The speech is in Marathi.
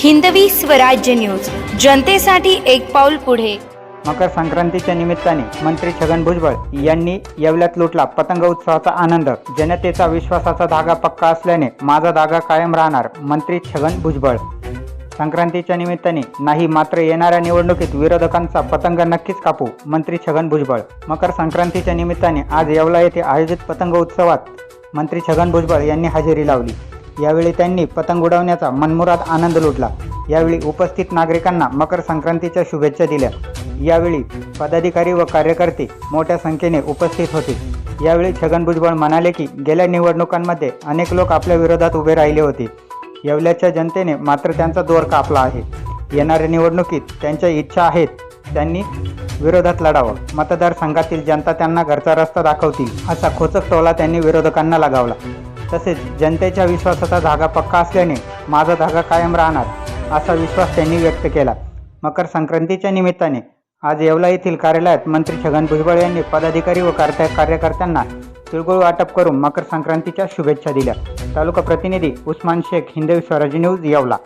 हिंदवी स्वराज्य न्यूज. जनतेसाठी एक पाऊल पुढे. मकर संक्रांतीच्या निमित्ताने मंत्री छगन भुजबळ यांनी येवल्यात लुटला पतंग उत्सवाचा आनंद. जनतेचा विश्वासाचा धागा पक्का असल्याने माझा धागा कायम राहणार मंत्री छगन भुजबळ. संक्रांतीच्या निमित्ताने नाही मात्र येणाऱ्या निवडणुकीत विरोधकांचा पतंग नक्कीच कापू मंत्री छगन भुजबळ. मकर संक्रांतीच्या निमित्ताने आज येवला येथे आयोजित पतंग उत्सवात मंत्री छगन भुजबळ यांनी हजेरी लावली. यावेळी त्यांनी पतंग उडवण्याचा मनमुराद आनंद लुटला. यावेळी उपस्थित नागरिकांना मकर संक्रांतीच्या शुभेच्छा दिल्या. यावेळी पदाधिकारी व कार्यकर्ते मोठ्या संख्येने उपस्थित होते. यावेळी छगन भुजबळ म्हणाले की गेल्या निवडणुकांमध्ये अनेक लोक आपल्या विरोधात उभे राहिले होते. येवल्याच्या जनतेने मात्र त्यांचा दोर कापला आहे. येणाऱ्या निवडणुकीत त्यांच्या इच्छा आहेत त्यांनी विरोधात लढावं. मतदारसंघातील जनता त्यांना घरचा रस्ता दाखवतील असा खोचक टोला त्यांनी विरोधकांना लगावला. तसेच जनतेच्या विश्वासाचा धागा पक्का असल्याने माझा धागा कायम राहणार असा विश्वास त्यांनी व्यक्त केला. मकर संक्रांतीच्या निमित्ताने आज येवला येथील कार्यालयात मंत्री छगन भुजबळ यांनी पदाधिकारी व कार्य कार्यकर्त्यांना तिळगुळ वाटप करून मकर संक्रांतीच्या शुभेच्छा दिल्या. तालुका प्रतिनिधी उस्मान शेख हिंदवी स्वराज्य न्यूज येवला.